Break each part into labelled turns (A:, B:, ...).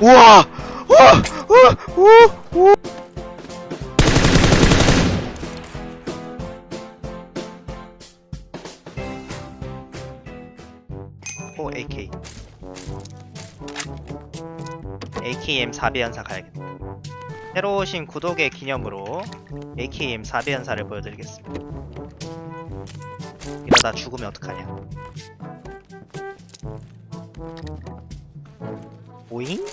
A: 우와! 우와! 우와! 우와! 우와! 오 AK AKM 4배 연사 가야겠다 새로 오신 구독의 기념으로 AKM 4배 연사를 보여드리겠습니다 이러다 죽으면 어떡하냐 오잉?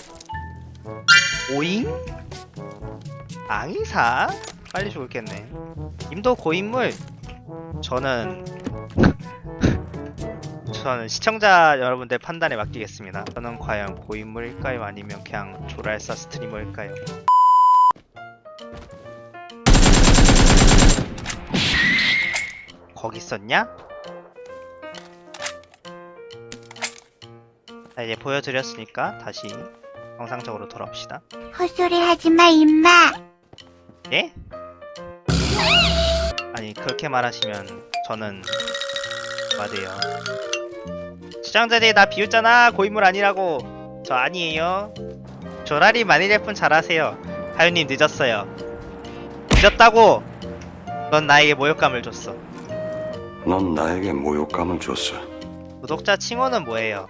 A: 오잉? 앙이사? 빨리 죽을겠네 님도 고인물 저는 저는 시청자 여러분들 판단에 맡기겠습니다 저는 과연 고인물일까요 아니면 그냥 조랄사 스트리머일까요 거기 있었냐? 자 이제 보여드렸으니까 다시 정상적으로 돌아옵시다
B: 헛소리 하지 마, 임마.
A: 예? 아니 그렇게 말하시면 저는 맞아요 시청자들이 나 비웃잖아 고인물 아니라고 저 아니에요 조라리 마니레폰 잘하세요 하윤님 늦었어요 늦었다고 넌 나에게 모욕감을 줬어
C: 넌 나에게 모욕감을 줬어.
A: 구독자 칭호는 뭐예요?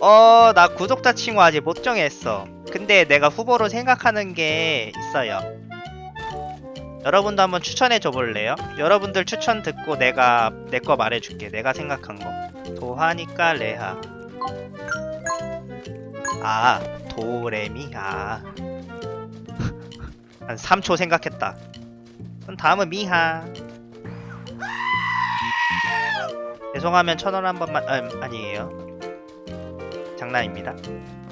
A: 어, 나 구독자 칭호 아직 못 정했어. 근데 내가 후보로 생각하는 게 있어요. 여러분도 한번 추천해 줘 볼래요? 여러분들 추천 듣고 내가 내 거 말해 줄게. 내가 생각한 거. 도하니까 레하. 아, 도레미. 아. 한 3초 생각했다. 그럼 다음은 미하. 죄송하면 천 원 한 번만 음, 아니에요 장난입니다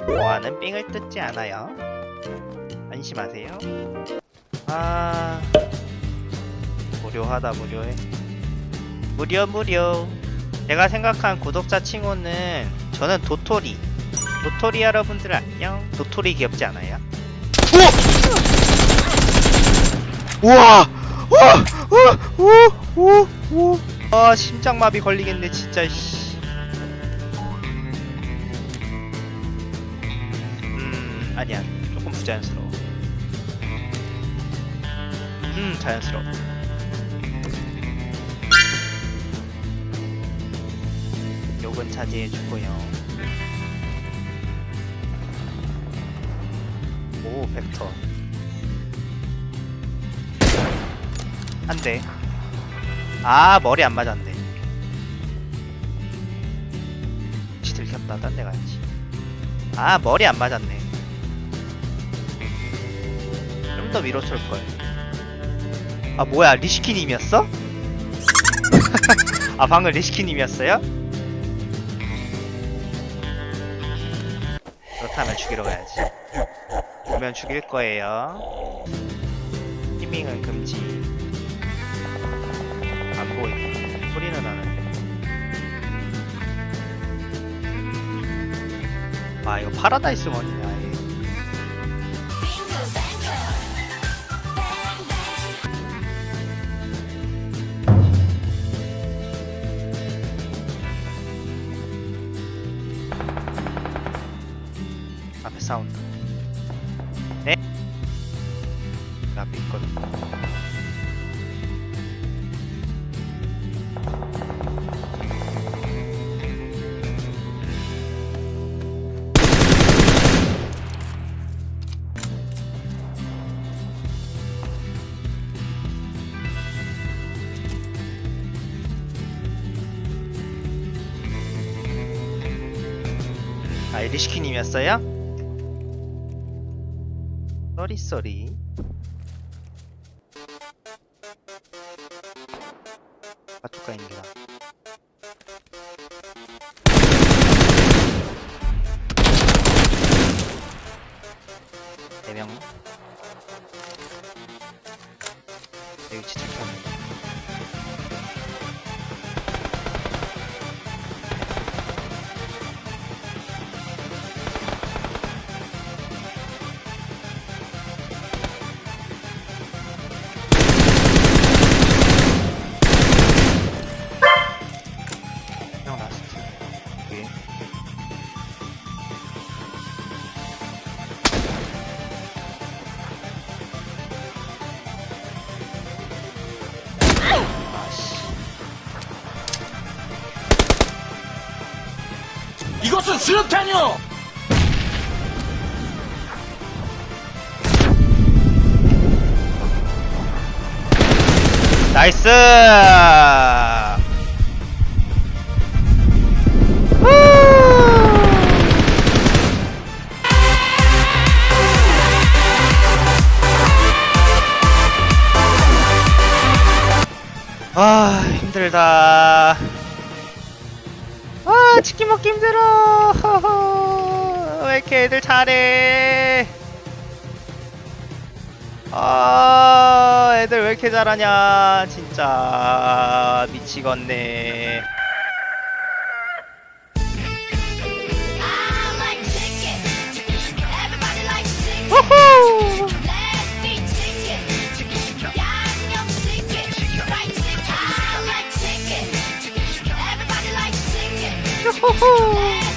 A: 보아는 삥을 뜯지 않아요 안심하세요 아 무료하다 무료해 무료 무료 제가 생각한 구독자 칭호는 저는 도토리 도토리 여러분들 안녕 도토리 귀엽지 않아요? 우와! 우와! 우와! 우와! 우와! 우와! 아 심장마비 걸리겠네 진짜 씨. 아니야. 조금 부자연스러워. 음 자연스러워. 욕은 차지해주고요. 오 벡터. 한대. 아 머리 안 맞았네. 혹시 들켰다 딴 데 가야지. 아 머리 안 맞았네 좀 더 위로 쏠걸 아 뭐야 리시키님이었어? 아 방금 리시키님이었어요? 그렇다면 죽이러 가야지. 오면 죽일 거예요. 히밍은 금지. 안 보이고 소리는 나는데 아 이거 파라다이스 원이네 앞에 싸운다 네? 그 앞에 있거든 아, 에리시키님이었어요? 아쪽가입니다. 네명. 내 위치 잡혔네
D: 이것은 수류탄이요!
A: 나이스! 아 힘들다. 아 치킨 먹기 힘들어. 왜 이렇게 애들 잘해? 아 애들 왜 이렇게 잘하냐 진짜 미치겠네. 우후!
E: 呜